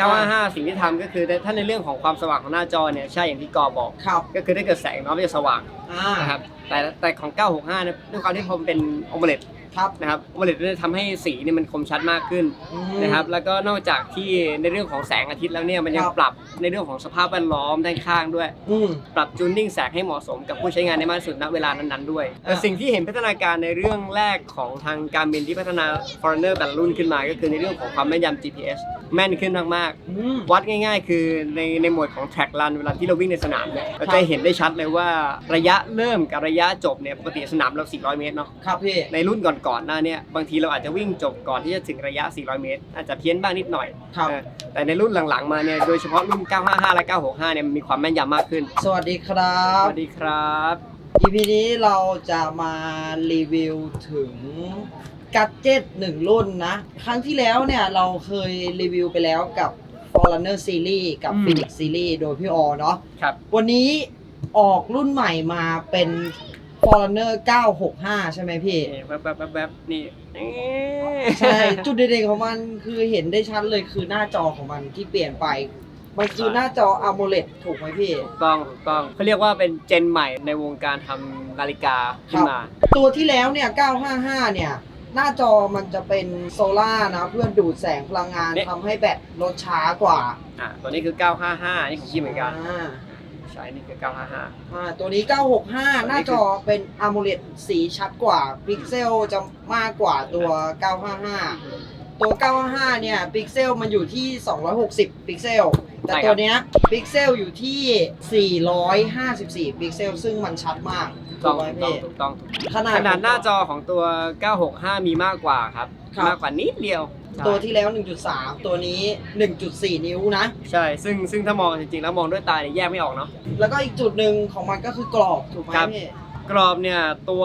955 สิ่งที่ทำก็คือถ้าในเรื่องของความสว่างของหน้าจอเนี่ยใช่อย่างที่กอบอก ครับ ก็คือถ้าเกิดแสงน้อยมันจะสว่างอ่า นะครับแต่แต่ของ 965เนี่ยด้วยความที่ผมเป็นโอเมเลต ครับนะครับโอเมเลตจะทำให้สีเนี่ยมันคมชัดมากขึ้นอืม นะครับแล้วก็นอกจากที่ในเรื่องของแสงอาทิตย์แล้วเนี่ยมันยังครับ ปรับในเรื่องของสภาพแวดล้อมด้านข้างด้วย อืม ปรับจูนนิ่งแสงให้เหมาะสมกับผู้ใช้งานได้มากที่สุดณเวลานั้นๆด้วยแต่อ่าสิ่งที่เห็นพัฒนาการในเรื่องแรกของทางการบินที่พัฒนา Foreigner แต่ละรุ่นขึ้นมา ก็คือในเรื่องของความแม่นยำ GPS แม่นขึ้นมากอืมๆวัดง่ายๆ คือในในโหมดของ track run เวลาที่เราวิ่งในสนามเนี่ยเราจะเห็นได้ชัดเลยว่าระยะเริ่มกับระยะจบเนี่ยปกติสนามเรา 400 เมตรเนาะ ครับพี่ ในรุ่นก่อนๆหน้าเนี่ยบางทีเราอาจจะวิ่งจบก่อนที่จะถึงระยะ 400 เมตร อาจจะเพี้ยนบ้างนิดหน่อยครับ เออแต่ในรุ่นหลังๆมาเนี่ยโดยเฉพาะรุ่น 955 และ 965 เนี่ยมันมีความแม่นยำมากขึ้นสวัสดีครัสบ วัสดีครับ EP นี้เราจะมารีวิวถึงกั d เจ็ตหนึ่งรุ่นนะ ครั้งที่แล้วเนี่ยเราเคยรีวิวไปแล้วกับ Forerunner Series กับ อืม Phoenix Series โดยพี่ออเนาะ ครับ วันนี้ออกรุ่นใหม่มาเป็น Forerunner 965 ใช่ไหมพี่นี่แวบๆแวบๆนี่ใช่ จุดเด่นๆของมันคือเห็นได้ชัดเลยคือหน้าจอของมันที่เปลี่ยนไป มันคือหน้าจอ AMOLED ถูกไหมพี่ ถูกต้องถูกต้องเขาเรียกว่าเป็นเจนใหม่ในวงการทำนาฬิกาขึ้นมา ตัวที่แล้วเนี่ย 955 เนี่ย หน้าจอมันจะเป็นโซล่าร์นะ เพื่อดูดแสงพลังงานเนี่ย ทำให้แบตลดช้ากว่าอะตัวนี้คือ 955 นี่ของพี่เหมือนกันอ่า ใช่นี่คือ955 อ่าตัวนี้ 965 หน้าจอเป็น AMOLED สีชัดกว่า พิกเซลจะมากกว่าตัว 955 ตัว 955 เนี่ย พิกเซลมันอยู่ที่ 260 พิกเซล แต่ใช่ครับ ตัวเนี้ยพิกเซลอยู่ที่ 454 พิกเซล ซึ่งมันชัดมาก ถูกต้องไหมถูกต้องพี่ถูกต้องขนาดขนาดหน้าจอของตัว 965 มีมากกว่าครับ ครับ มากกว่านิดเดียวใช่ตัวที่แล้ว 1.3 ตัวนี้ 1.4 นิ้วนะ ใช่ ซึ่งซึ่งถ้ามองจริงๆ แล้วมองด้วยตาเนี่ยแยกไม่ออกเนาะ แล้วก็อีกจุดหนึ่งของมันก็คือกรอบถูกไหมครับ พี่ กรอบเนี่ยตัว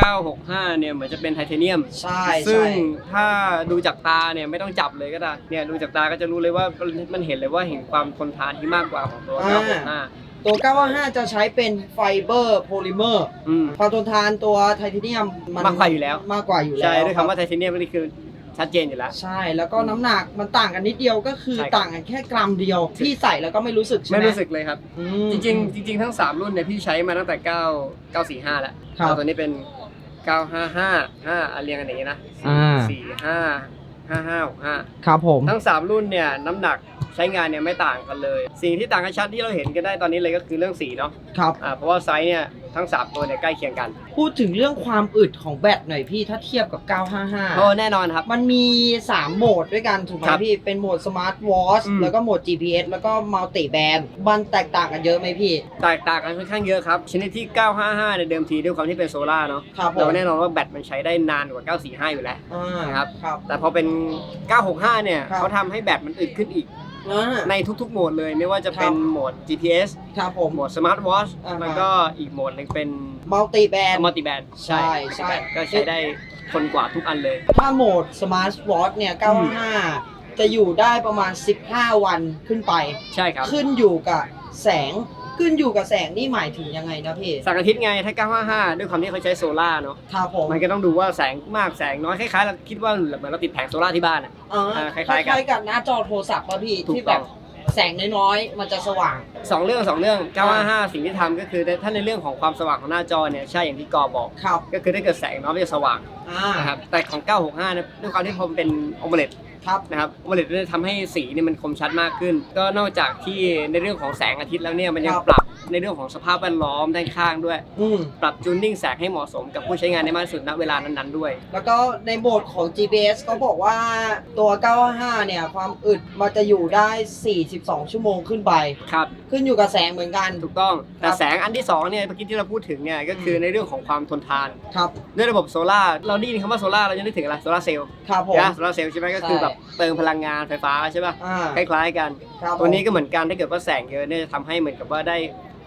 965 เนี่ยเหมือนจะเป็นไทเทเนียม ใช่ซึ่งใช่ถ้าดูจากตาเนี่ยไม่ต้องจับเลยก็ได้ เนี่ยดูจากตาก็จะรู้เลยว่ามันเห็นเลยว่าเห็นความทนทานที่มากกว่าของตัว 965 ตัว 955 จะใช้เป็นไฟเบอร์โพลิเมอร์อืม ความทนทานตัวไทเทเนียมนมากกว่าอยู่แล้ว มากกว่าอยู่แล้วใช่ด้วยรัคำบว่าไทเทเนียมนี่คือชัดเจนอยู่แล้ว ใช่แล้วก็น้ำหนักมันต่างกันนิดเดียวก็คือใช่ครับ ต่างกันแค่กรัมเดียวที่ใส่แล้วก็ไม่รู้สึกใช่ไหมไม่รู้สึกเลยครับ อืม จริงๆจริงๆทั้ง 3 รุ่นเนี่ยพี่ใช้มาตั้งแต่ 9 945 แล้วครับแล้วตัวนี้เป็น 955 5อะเรียงกันอย่างนี้นะอ่า 4 5 5 5 6 5 ครับผม ทั้ง 3 รุ่นเนี่ยน้ำหนักใช้งานเนี่ยไม่ต่างกันเลย สิ่งที่ต่างกันชัดที่เราเห็นกันได้ตอนนี้เลยก็คือเรื่องสีเนาะครับ อ่าเพราะว่าไซส์เนี่ยทั้ง 3 ตัวเนี่ยใกล้เคียงกันพูดถึงเรื่องความอึดของแบตหน่อยพี่ถ้าเทียบกับ 955โอ้แน่นอนครับ มันมี 3 โหมดด้วยกันถูกไหมครับพี่ เป็นโหมดสมาร์ทวอชอืม แล้วก็โหมด GPS แล้วก็มัลติแบนมันแตกต่างกันเยอะไหมพี่ แตกต่างกันค่อนข้างเยอะครับ ชนิดที่ 955เนี่ยเดิมทีด้วยความที่เป็นโซล่าร์เนาะครับผมเราแน่นอนว่าแบตมันใช้ได้นานกว่า 945 อยู่แล้ว อ่านะครับครับ แต่พอเป็น965 เนี่ยครับ เขาทำให้แบตมันอึดขึ้นอีกอ่าในทุกๆโหมดเลยไม่ว่าจะเป็นครับโหมด GPS ครับผม โหมด Smart Watch อ่าฮะ แล้วก็อีกโหมดหนึงเป็น มัลติแบนมัลติแบนใช่ ใช่ก็ใช้ได้คนกว่าทุกอันเลย ถ้าโหมดสมาร์ทวอชเนี่ย955จะอยู่ได้ประมาณ 15 วันขึ้นไป ใช่ครับ ขึ้นอยู่กับแสง ขึ้นอยู่กับแสงนี่หมายถึงยังไงนะพี่แสังอาทิตย์ไงถ้า955 ด้วยความที่เขาใช้โซล่าร์เนาะครับผมมันก็ต้องดูว่าแสงมากแสงน้อยคล้ายๆเราคิดว่าเหมือนเราติดแผงโซล่าร์ที่บ้านอะอ่าอ่าคคล้าล้ายๆกันๆกับหน้าจอโทรศัพท์ป่ะพี่ถูกที่แบต้องบแสงน้อยๆมันจะสว่าง สองเรื่องสองเรื่อง955 สิ่งที่ทำก็คือถ้าในเรื่องของความสว่างของหน้าจอเนี่ยใช่อย่างที่กอบอก ครับก็คือถ้าเกิดแสงน้อยมันจะสว่างอ่านะครับแต่ของ 965เนี่ยด้วยความที่ผมเป็นโอเมเลต ครับนะครับโอเมเลตจะทำให้สีเนี่ยมันคมชัดมากขึ้น ก็นอกจากที่ในเรื่องของแสงอาทิตย์แล้วเนี่ยมันยังครับปรับในเรื่องของสภาพแวดล้อมด้านข้างด้วย อืมปรับจูนนิ่งแสงให้เหมาะสมกับผู้ใช้งานได้มากที่สุดณเวลานั้นๆด้วย แล้วก็ในโหมดของ GPS เขาบอกว่าตัว 955เนี่ย ความอึดมันจะอยู่ได้ 42 ชั่วโมงขึ้นไป ครับ ขึ้นอยู่กับแสงเหมือนกัน ถูกต้องแต่ครับแสงอันที่สองเนี่ยเมื่อกี้ที่เราพูดถึงเนี่ยก็คือในเรื่องของความทนทานครับด้วยระบบโซล่าร์เราได้ยินคำว่าโซล่าร์เราจะนึกถึงอะไรโซล่าร์เซลล์ครับผมนะโซล่าร์เซลล์ใช่ไหมก็คือใช่แบบเติมพลังงานไฟฟ้าใช่ป่ะอ่าคล้ายๆกันครับตัวนี้ผมก็เหมือนกันถ้าเกิดว่าแสงเยอะเนี่ยจะทำให้เหมือนกับว่าได้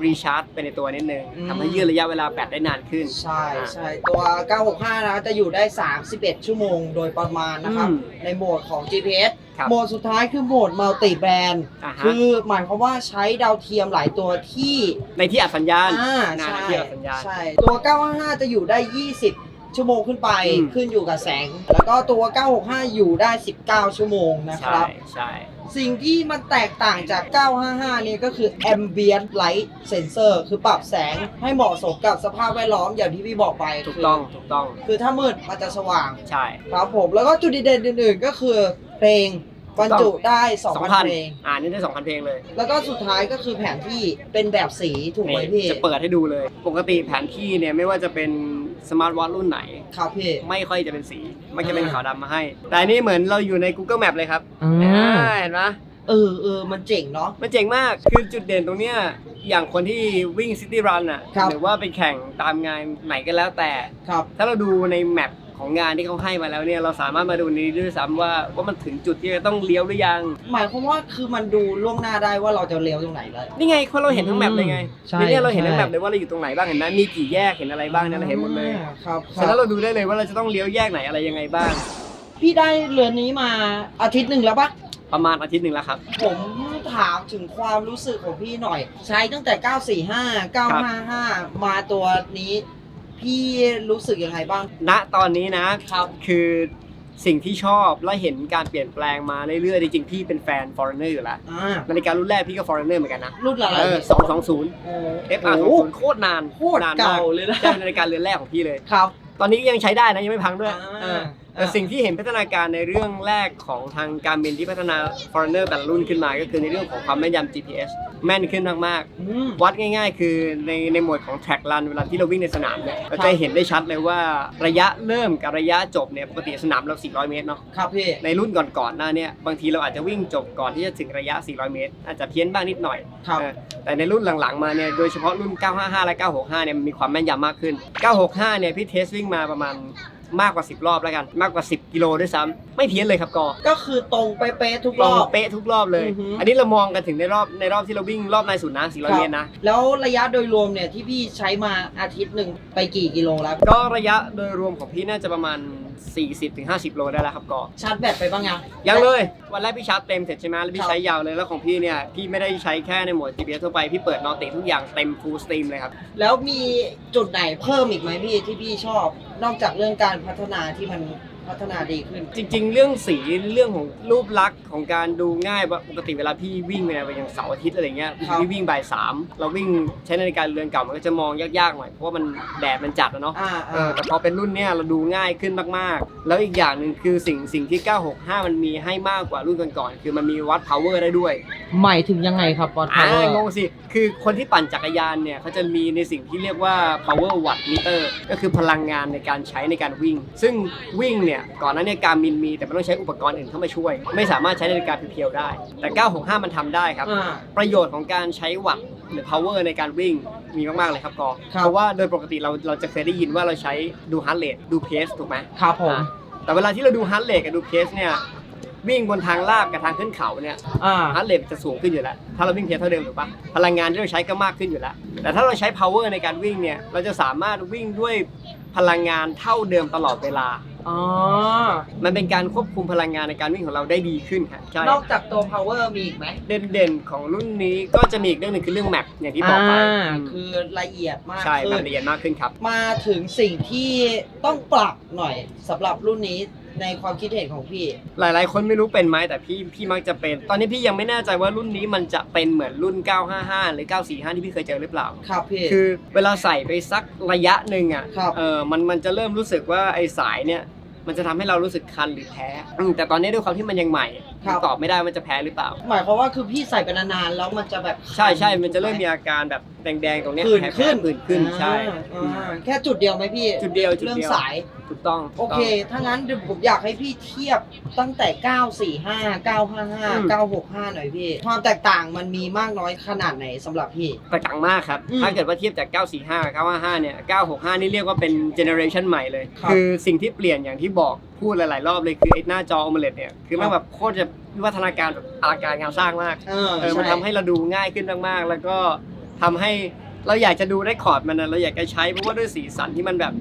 รีชาร์จไปในตัวนิดนึงอืม ทำให้ยืดระยะเวลาแบตได้นานขึ้นใช่ใช่ตัว 965 นะจะอยู่ได้ 31 ชั่วโมงโดยประมาณนะครับ อืมในโหมดของ GPS ครับโหมดสุดท้ายคือโหมดมัลติแบนอ่าฮะ คือหมายความว่าใช้ดาวเทียมหลายตัวที่ในที่อัดสัญญาณอ่างานใช่ในที่อัดสัญญาณ ใช่ ตัว 955 จะอยู่ได้ 20 ชั่วโมงขึ้นไปอืม ขึ้นอยู่กับแสง แล้วก็ตัว 965 อยู่ได้ 19 ชั่วโมงนะคใช่รับ ใช่ สิ่งที่มันแตกต่างจาก 955 เนี่ยก็คือ ambient light sensor คือปรับแสงให้เหมาะสมกับสภาพแวดล้อมอย่างที่พี่บอกไปถูกต้องถูกต้องคือถ้ามืดมันจะสว่าง ใช่ ครับผม แล้วก็จุดเด่นอื่นๆ ก็คือเพลงบรรจุได้ 2,000 เพลง อ่านี่ได้สองพันเพลงเลยแล้วก็สุดท้ายก็คือแผนที่เป็นแบบสีถูกไหมพี่ จะเปิดให้ดูเลย ปกติแผนที่เนี่ยไม่ว่าจะเป็น สมาร์ทวอทรุ่นไหน ครับพี่ ไม่ค่อยจะเป็นสี มันจะเป็นอ่าขาวดำมาให้ แต่อันนี่เหมือนเราอยู่ใน Google Map เลยครับอ่าอ่าเห็นไหมเออเออมันเจ๋งเนาะ มันเจ๋งมาก คือจุดเด่นตรงเนี้ยอย่างคนที่วิ่งซิตี้รันอะ ครับ หรือว่าไปแข่งตามงานไหนก็แล้วแต่ ครับ ถ้าเราดูในแมป ของงานที่เขาให้มาแล้วเนี่ยเราสามารถมาดูนี้ด้วยซ้ำว่าว่ามันถึงจุดที่จะต้องเลี้ยวหรือยัง หมายความว่าคือมันดูล่วงหน้าได้ว่าเราจะเลี้ยวตรงไหนเลย นี่ไงเพราะเราเห็นทั้งแมปเลยไงใช่ในเนี่ยเราเห็นทั้งใช่แมปเลยว่าเราอยู่ตรงไหนบ้างเห็นไหมมีกี่แยกเห็นอะไรบ้างเนี่ยเราเห็นหมดเลยอ่าครับคฉะนั้นรับเราดูได้เลยว่าเราจะต้องเลี้ยวแยกไหนอะไรยังไงบ้าง พี่ได้เรือนนี้มาอาทิตย์หนึ่งแล้วปะประมาณอาทิตย์หนึ่งแล้วครับ ผมถามถึงความรู้สึกของพี่หน่อย ใช้ตั้งแต่ 945 955 มาตัวนี้ พี่รู้สึกยังไงบ้าง ณตอนนี้นะครับคือสิ่งที่ชอบและเห็นการเปลี่ยนแปลงมาเรื่อยๆจริงๆพี่เป็นแฟน Foreigner อยู่แล้วอ่านาฬิการุ่นแรกพี่ก็ Foreigner เหมือนกันนะรุ่นอะไรเออสองสองศูนย์โอ้ FR โห2 0โคตรนานโคตรนานมเก่าเลยนะ ใช่เป็นนาฬิกาเรือนแรกของพี่เลย ครับ ตอนนี้ก็ยังใช้ได้นะยังไม่พังด้วยอ่า เออ แต่สิ่งที่เห็นพัฒนาการในเรื่องแรกของทางการบินที่พัฒนา Foreigner แต่ละรุ่นขึ้นมา ก็คือในเรื่องของความแม่นยำ GPS แม่นขึ้นมากๆอืมวัดง่าย ๆ คือในในหมวดของ track run เวลาที่เราวิ่งในสนามเนี่ยเราจะเห็นได้ชัดเลยว่าระยะเริ่มกับระยะจบเนี่ยปกติสนามเรา 400 เมตรเนาะครับพี่ในรุ่นก่อนๆหน้าเนี่ยบางทีเราอาจจะวิ่งจบก่อนที่จะถึงระยะ 400 เมตร อาจจะเพี้ยนบ้างนิดหน่อยครับเออแต่ในรุ่นหลังๆมาเนี่ยโดยเฉพาะรุ่น 955 และ 965 เนี่ยมันมีความแม่นยำมากขึ้น 965 เนี่ยพี่เทสวิ่งมาประมาณ มากกว่า 10 รอบแล้วกัน มากกว่า 10 กิโลด้วยซ้ำไม่เพี้ยนเลยครับกอก็คือตรงเป๊ะๆทุกตรรงอบ เป๊ะทุกรอบเลย อือหืออั อันนี้เรามองกันถึงในรอบในรอบที่เราวิ่งรอบในสุดนะ400เมตรนะ แล้วระยะโดยรวมเนี่ยที่พี่ใช้มาอาทิตย์หนึ่งไปกี่กิโลแล้ว ก็ระยะโดยรวมของพี่น่าจะประมาณ 40-50 โลได้แล้วครับก็ชาร์จแบตไปบ้างยัง ยังเลย วันแรกพี่ชาร์จเต็มเสร็จใช่ไหมแล้วคพี่รับใช้ยาวเลย แล้วของพี่เนี่ย พี่ไม่ได้ใช้แค่ในโหมด GPS ทั่วไป พี่เปิดนอติทุกอย่างเต็ม full stream เลยครับ แล้วมีจุดไหนเพิ่มอีกไหมพี่ที่พี่ชอบ นอกจากเรื่องการพัฒนาที่มัน พัฒนาดีขึ้น จริง ๆ เรื่องสีเรื่องของรูปลักษณ์ของการดูง่ายปกติเวลาพี่วิ่งเนี่ยไปอย่างเสาร์อาทิตย์อะไรเงี้ยครับ พี่วิ่งบ่ายสามเราวิ่งใช้นาฬิกาเรือนเก่ามันก็จะมองยากๆหน่อยเพราะว่ามันแดดมันจัดอะเนาะ อ่าเออ่า อแต่พอเป็นรุ่นเนี้ยเราดูง่ายขึ้นมากๆ แล้วอีกอย่างหนึ่งคือสิ่งสิ่งที่ 965 มันมีให้มากกว่ารุ่นก่อนๆ คือมันมีวัด power ได้ด้วยหมายถึงยังไงครับบอลอ่างงสิ คือคนที่ปั่นจักรยานเนี่ยเขาจะมีในสิ่งที่เรียกว่า power watt meter ก็คือพลังงานในการใช้ในการวิ่ง ซึ่งวิ่งเนี่ยก่อนหนั้นเนี่ยการมินมี แต่มันต้องใช้อุปกรณ์อื่นเข้ามาช่วย ไม่สามารถใช้นาฬิกาเพียวๆได้ แต่ 965 มันทำได้ครับ อ่า ประโยชน์ของการใช้วัตต์หรือ power ในการวิ่งมีมาก ๆ เลยครับกอครับ เพราะว่าโดยปกติเราเราจะเคยได้ยินว่าเราใช้ดู heart rate ดู pace ถูกไหม ครับผมอะแต่เวลาที่เราดู heart rate กับดู pace เนี่ยวิ่งบนทางลาดกับทางขึ้นเขาเนี่ยอ่า heart rate จะสูงขึ้นอยู่แล้ว ถ้าเราวิ่งเพลเท่าเดิมถูกปะพลังงานที่เราใช้ก็มากขึ้นอยู่แล้ว แต่ถ้าเราใช้ power ในการวิ่งเนี่ยเราจะสามารถวิ่งด้วยพลังงานเท่าเดิมตลอดเวลา อ๋อ มันเป็นการควบคุมพลังงานในการวิ่งของเราได้ดีขึ้นครับใช่นอกจากตัว power มีอีกไหมเด่นๆของรุ่นนี้ก็จะมีอีกเรื่องหนึงคือเรื่องแมปอย่างที่บอกไปอ่าอืมคือละเอียดมากใช่ขึ้มันนละเอียดมากขึ้นครับ มาถึงสิ่งที่ต้องปรับหน่อยสำหรับรุ่นนี้ในความคิดเห็นของพี่ หลายๆ คนไม่รู้เป็นไหมแต่พี่พี่มักจะเป็น ตอนนี้พี่ยังไม่แน่ใจว่ารุ่นนี้มันจะเป็นเหมือนรุ่น 955 หรือ 945 ที่พี่เคยเจอหรือเปล่า ครับพี่ คือเวลาใส่ไปสักระยะหนึ่งอะครับ เออมันมันจะเริ่มรู้สึกว่าไอ้สายเนี่ย มันจะทำให้เรารู้สึกคันหรือแพ้แต่ตอนนี้ด้วยความที่มันยังใหม่ ครับ ตอบไม่ได้ว่ามันจะแพ้หรือเปล่า หมายความว่าคือพี่ใส่ไปนานๆแล้วมันจะแบบใช่ใช่มันจะเริ่มมีอาการแบบแดงๆตรงเนี้ยผื่นแพ้ขึ้นผื่นขึ้นใช่ อ่าอืมอ่าแค่จุดเดียวไหมพี่จุดเดียวจุดเรื่องเดียวสาย ถูกต้องโอเค ถ้างั้นเดี๋ยวผมอยากให้พี่เทียบตั้งแต่ 945 955 965 หน่อยพี่ ความแตกต่างมันมีมากน้อยขนาดไหนสำหรับพี่แตกต่างมากครับ อืมถ้าเกิดว่าเทียบจาก 945กับ955 เนี่ย 965 นี่เรียกว่าเป็นเจเนอเรชันใหม่เลย ครับคือสิ่งที่เปลี่ยนอย่างที่บอกพูดหลาย ๆ รอบเลยคือไอ้หน้าจอ AMOLED เนี่ย คือมันครับแบบโคตรจะวิวัฒนาการแบบอลังการงานสร้างมากเออเออมันทำให้เราดูง่ายขึ้นมากๆ แล้วก็ทำให้เราอยากจะดูได้คอร์ดมันนะเราอยากจะใช้เพราะว่าด้วยสีสันที่มันแบบ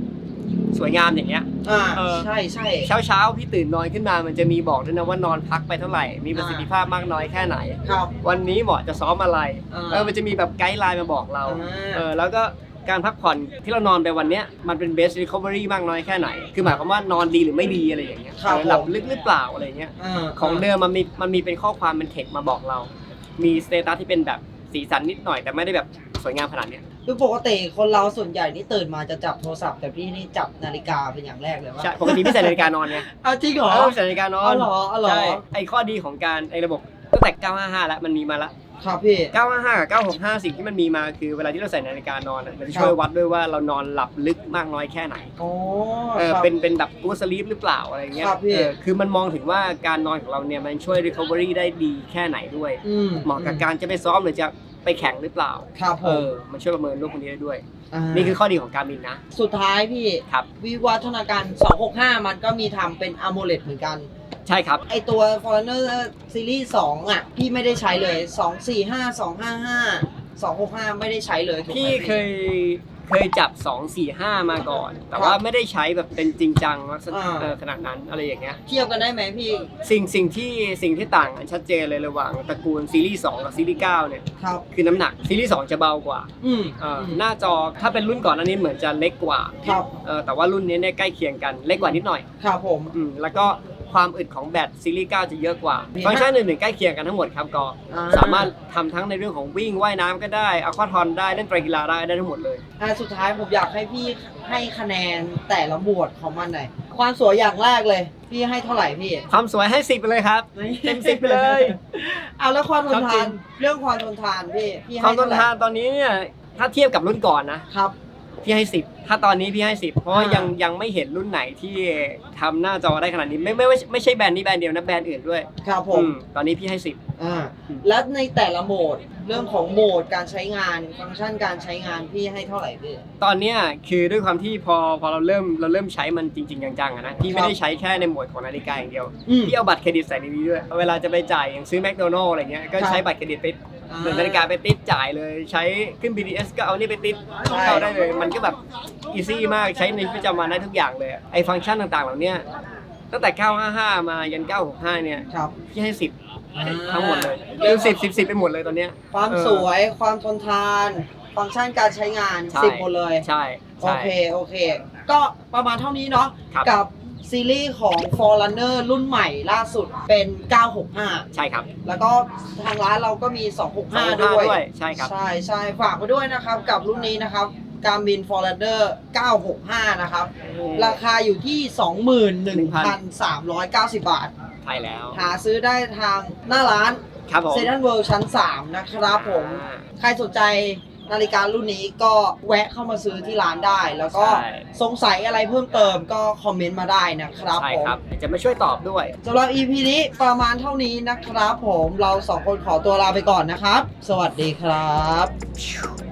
สวยงามอย่างเงี้ย อ่าเออ ใช่ใช่ เช้าเช้าๆพี่ตื่นนอนขึ้นมามันจะมีบอกด้วยนะว่านอนพักไปเท่าไหร่ มีประสิทธิภาพมากน้อยแค่ไหน ครับวันนี้เหมาะจะซ้อมอะไรอ่าเออมันจะมีแบบไกด์ไลน์มาบอกเรา อ่า เออแล้วก็ การพักผ่อนที่เรานอนไปวันเนี้ยมันเป็น best recovery มากน้อยแค่ไหน คือหมายความว่านอนดีหรือไม่ดีอะไรอย่างเงี้ยครับเออหลับผมลึกหรือเปล่าอะไรเงี้ยาของเดิมมันมีมันมีเป็นข้อความเป็นเทคมาบอกเรา มีสเตตัสที่เป็นแบบสีสันนิดหน่อย แต่ไม่ได้แบบสวยงามขนาดเนี้ยคือปกติคนเราส่วนใหญ่นี่ตื่นมาจะจับโทรศัพท์แต่พี่นี่จับนาฬิกาเป็นอย่างแรกเลยว่าใช่ปกติพี่ใส่นาฬิกานอนไงเอาจริงเหรอเออใส่นาฬิกานอนเอาเหรอเอาเหรอ ใช่ไอข้อดีของการไอระบบตั้งแต่955แล้วมันมีมาละ ครับพี่ 955กับ965 สิ่งที่มันมีมาคือเวลาที่เราใส่นาฬิกานอนอะมันจะช่วยวัดด้วยว่าเรานอนหลับลึกมากน้อยแค่ไหน โอ้เออครับ เป็นเป็นแบบกูสลีปหรือเปล่าอะไรเงี้ยครับพี่ เออคือมันมองถึงว่าการนอนของเราเนี่ยมันช่วย recovery ได้ดีแค่ไหนด้วย อืมเหมาะกับการจะไปซ้อมหรือจะ ไปแข่งหรือเปล่าครับผเอมอมันช่วยประเมินโรคพวกนี้ได้ด้วยานี่คือข้อดีของการบินนะ สุดท้ายพี่ครับ วิวัฒนาการ 265 มันก็มีทำเป็น AMOLED เหมือนกัน ใช่ครับ ไอตัว Foreigner Series 2 อะ พี่ไม่ได้ใช้เลย 245 255 265 ไม่ได้ใช้เลยถูกไหมพี่เคย เคยจับ 2 4 5 มาก่อน แต่ว่าไม่ได้ใช้แบบเป็นจริงจังลักษณะอ่า เออขนาดนั้นอะไรอย่างเงี้ย เทียบกันได้ไหมพี่ สิ่งสิ่งที่สิ่งที่ต่างกันชัดเจนเลยระหว่างตระกูลซีรีส์2กับซีรีส์9เนี่ยครับ คือน้ำหนักซีรีส์2จะเบากว่าอืมเอออหน้าจอถ้าเป็นรุ่นก่อนอันนี้เหมือนจะเล็กกว่าครับ เออแต่ว่ารุ่นนี้เนี่ยใกล้เคียงกันเล็กกว่านิดหน่อยครับผม อืมแล้วก็ ความอึดของแบตซีรีส์ 9 จะเยอะกว่า มีฟังก์ชันอื่นๆใกล้เคียงกันทั้งหมดครับก็อ่าสามารถทำทั้งในเรื่องของวิ่งว่ายน้ำก็ได้อะควาทอนได้เล่นไตรกีฬาได้ได้ทั้งหมดเลย อะสุดท้ายผมอยากให้พี่ให้คะแนนแต่ละหมวดของมันหน่อยความสวยอย่างแรกเลย พี่ให้เท่าไหร่พี่ ความสวยให้สิบไปเลยครับ เต็ม10ไปเลย เอาแล้วความทนครับจริทานงเรื่องความทนทานพี่พี่คให้วามทเท่านไหร่ทานตอนนี้เนี่ยถ้าเทียบกับรุ่นก่อนนะครับ พี่ให้สิบถ้าตอนนี้พี่ให้สิบเพราะว่าอ่ายัยังยังไม่เห็นรุ่นไหนที่ทำหน้าจอได้ขนาดนี้ไม่ไม่ไม่ไม่ใช่แบรนด์นี้แบรนด์เดียวนะแบรนด์อื่นด้วยครับผอืมมตอนนี้พี่ให้สิบ อ่าและในแต่ละโหมดเรื่องของโหมดการใช้งานฟังก์ชันการใช้งานพี่ให้เท่าไหร่พี่ ตอนเนี้ยคือด้วยความที่พอพอเราเริ่มเราเริ่มใช้มันจริง ๆ จังๆอะนะพี่ไม่ได้ใช้แค่ในหมวดของนาฬิกาอย่างเดียวอืม พี่เอาบัตรเครดิตใส่ในนี้ด้วยเวลาจะไปจ่ายอย่างซื้อแมคโดนัลล์อะไรเงี้ยก็ครับใช้บัตรเครดิตไปเหมือนนาฬิกาไปติดจ่ายเลยใช้ขึ้น BTS ก็เอานี่ไปติดใช่ เข้าได้เลย มันก็แบบ อีซี่มากใช้ในชีวิตประจำวันได้ทุกอย่างเลยไอ้ฟังก์ชันต่างๆ เหล่าเนี้ยตั้งแต่ 955 มายัน 965 เนี่ยครับพี่ให้ 10อ่าทั้งหมดเลยคือ10 10 10ไปหมดเลยตอนเนี้ย ความเออสวย ความทนทาน ฟังก์ชันการใช้งานใช่ สิบหมดเลย ใช่โอใช่ เค โอเค ก็ประมาณเท่านี้เนาะ ครับ กับซีรีส์ของ Forerunner รุ่นใหม่ล่าสุดเป็น 965 ใช่ครับแล้วก็ทางร้านเราก็มี 265 265ด้วยด้วย ใช่ครับ ใช่ใช่ฝากไปด้วยนะครับกับรุ่นนี้นะครับ Garmin Forerunner 965 นะครับ ราคาอยู่ที่ 21,390 บาท ใช่แล้ว หาซื้อได้ทางหน้าร้านครับผมเซ n น r เวิลด์ชั้น 3 นะครับผมอ่าใครสนใจนาฬิการุ่นนี้ก็แวะเข้ามาซื้อที่ร้านได้ แล้วก็ใช่สงสัยอะไรเพิ่มเติมก็คอมเมนต์มาได้นะครับใช่ผมครับ จะมาช่วยตอบด้วยสำหรับ EP นี้ประมาณเท่านี้นะครับผมเราสองคนขอตัวลาไปก่อนนะครับ สวัสดีครับ